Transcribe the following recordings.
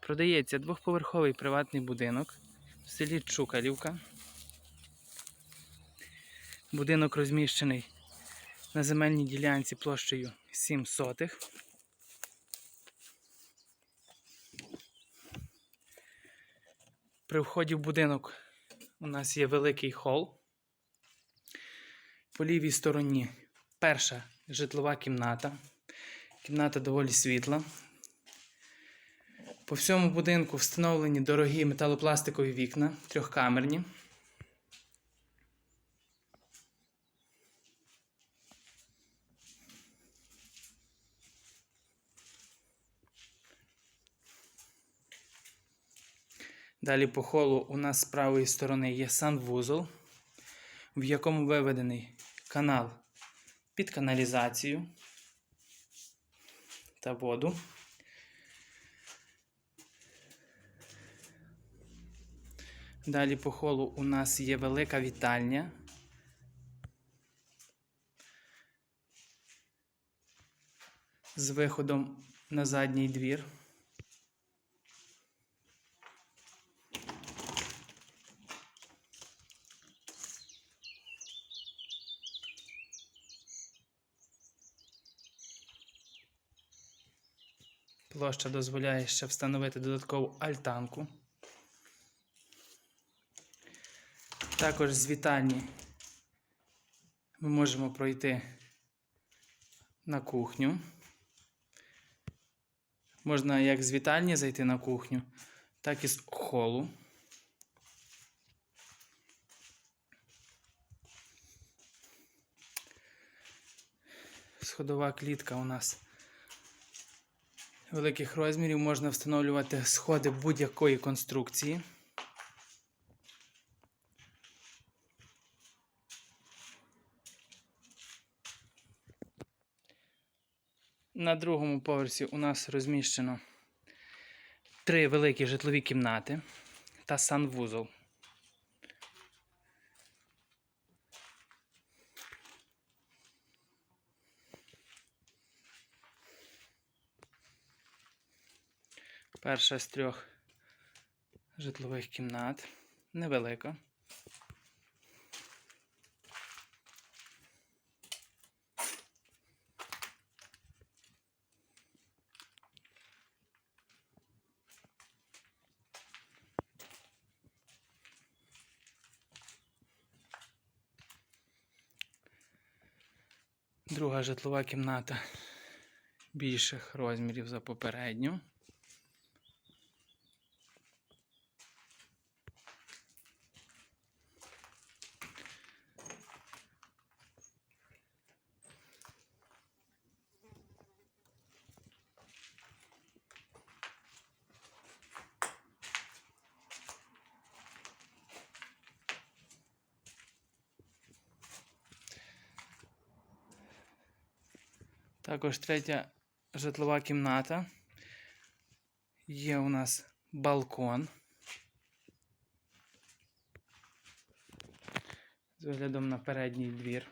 Продається двохповерховий приватний будинок в селі Чукалівка. Будинок розміщений на земельній ділянці площею 7 сотих. При вході в будинок у нас є великий хол. По лівій стороні перша житлова кімната. Кімната доволі світла. По всьому будинку встановлені дорогі металопластикові вікна, трьохкамерні. Далі по холу у нас з правої сторони є санвузол, в якому виведений канал під каналізацію та воду. Далі по холу у нас є велика вітальня. З виходом на задній двір. Площа дозволяє ще встановити додаткову альтанку. Також з вітальні ми можемо пройти на кухню. Можна як з вітальні зайти на кухню, так і з холу. Сходова клітка у нас великих розмірів можна встановлювати сходи будь-якої конструкції. На другому поверсі у нас розміщено три великі житлові кімнати та санвузол. Перша з трьох житлових кімнат. Невелика. Друга житлова кімната більших розмірів за попередню. Також третя житлова кімната. Є у нас балкон. З виглядом на передній двір.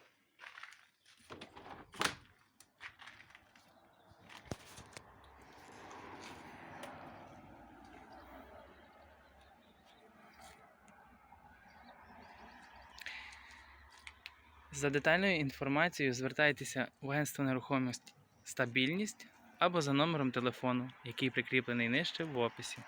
За детальною інформацією звертайтеся в агентство нерухомості стабільність або за номером телефону, який прикріплений нижче в описі.